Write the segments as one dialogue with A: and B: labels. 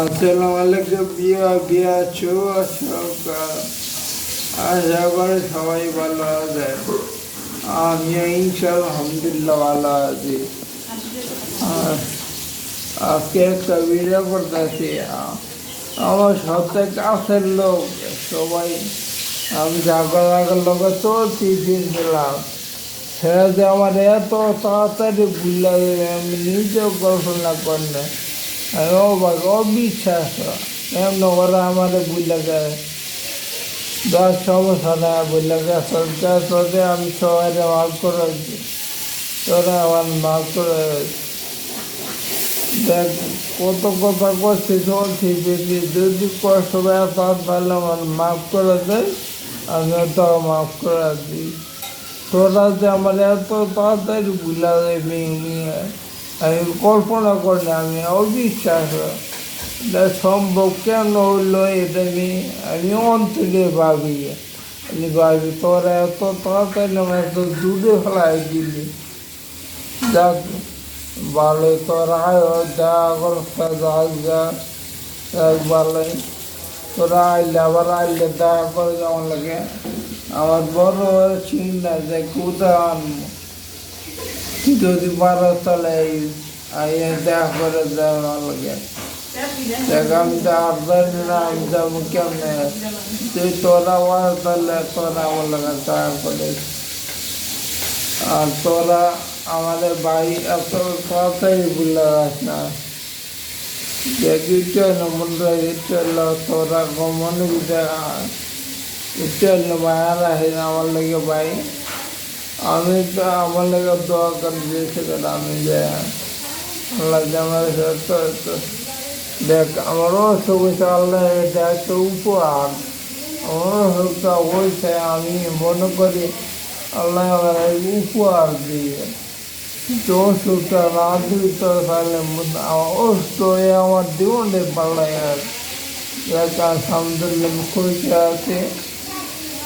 A: আসসালামু আলাইকুম বিয়া বিয়া চৌ সরকার আশা করে সবাই ভালো আছে আমি ইনশাল আলহামদুলিল্লাহ ভালো আছি আর আজকে একটা ভিডিও করতেছি আমার সবথেকে কাছের লোক সবাই আমি জাগর আগের লোকে চলছি ফিরছিলাম সেটা যে আমার এত তাড়াতাড়ি ভুলে গেলে আমি নিজেও কল্পনা করি অবাক অবিশ্বাস এমন ওরা আমার ভুলে গেছে দশ সমস্যা না ভুলে গেছে গেছে আমি সবাই মাফ করে। তোরা আমার মাফ করে। দেখ, কত কথা করছি চলছি বেশি যদি কষ্ট ব্যথা তাহলে আমার মাফ করে দেয় আমি তো মাফ করে দিই তোরা যে আমার এত তাড়াতাড়ি ভুলা যায়, মেয়ে আমি কল্পনা করি না আমি অবিশ্বাস সম্ভব কেন হইল এটা আমি আমি অন্তরে ভাবি। আমি ভাবি, তোরা এত তাড়াতাড়ি আমার এত দূরে ফেলাই দিলি। যাক ভালো তোরা আয় যা করতে যা যা যাক তোরা আইলে আবার আইলে দেখা করে যেমন লাগে? আমার বড় চিন্তা যে কোথাও আনব? যদি বারো আইয়ে দেখা করে দেওয়া লাগে আমি তো আর জানি না আমি যাব কেমনে। তুই তোরা বারো তাহলে আমার লাগে আর তোরা আমাদের বাড়ি এত তাড়াতাড়ি ভুলে না। দেখি মন্দির ইচ্ছল তোরা গমন ইচ্ছল মায়ারা হে আমার লাগে ভাই। আমি তো আমার লাগে দোয়া করে দিয়েছে কেন আমি যে আল্লাহ জামার তো দেখ আমারও সুবিধা আল্লাহ এটা একটা উপহার আমারও সুবিধা হয়েছে আমি মনে করি আল্লাহ আমার এই উপহার দিয়ে তো সুবিধা না দিত তাহলে অষ্ট আমার জীবনে পাল্লাই আর দেখ আলহামদুলিল্লাহ খুশি আছে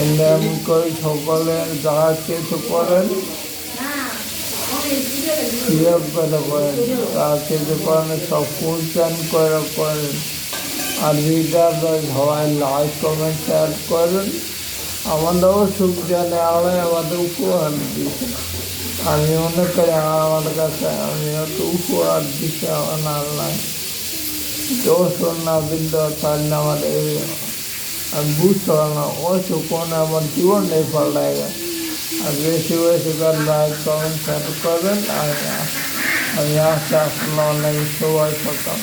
A: এলে আমি কই সকলে যা কিছু করেন হিসাব করে করেন কিছু করেন সব ফুলচান করে করেন। আর লিডাররা সবাই লাইক কমেন্ট শেয়ার করেন। আমাদেরও সুখ জানে আল্লাহ আমাদের উপহার দিয়েছে আমি মনে করি আমার কাছে আমি হয়তো উপহার দিচ্ছি আমার আল্লাহ দোষ না দিল তাহলে আমার এই अंगूठों का और चुकों ने अपन जीवन नहीं पाल लाएगा अग्रेसिव ऐसे कर है कौन सा तो कर लाएगा अब यहाँ से अपना नहीं सोच सकता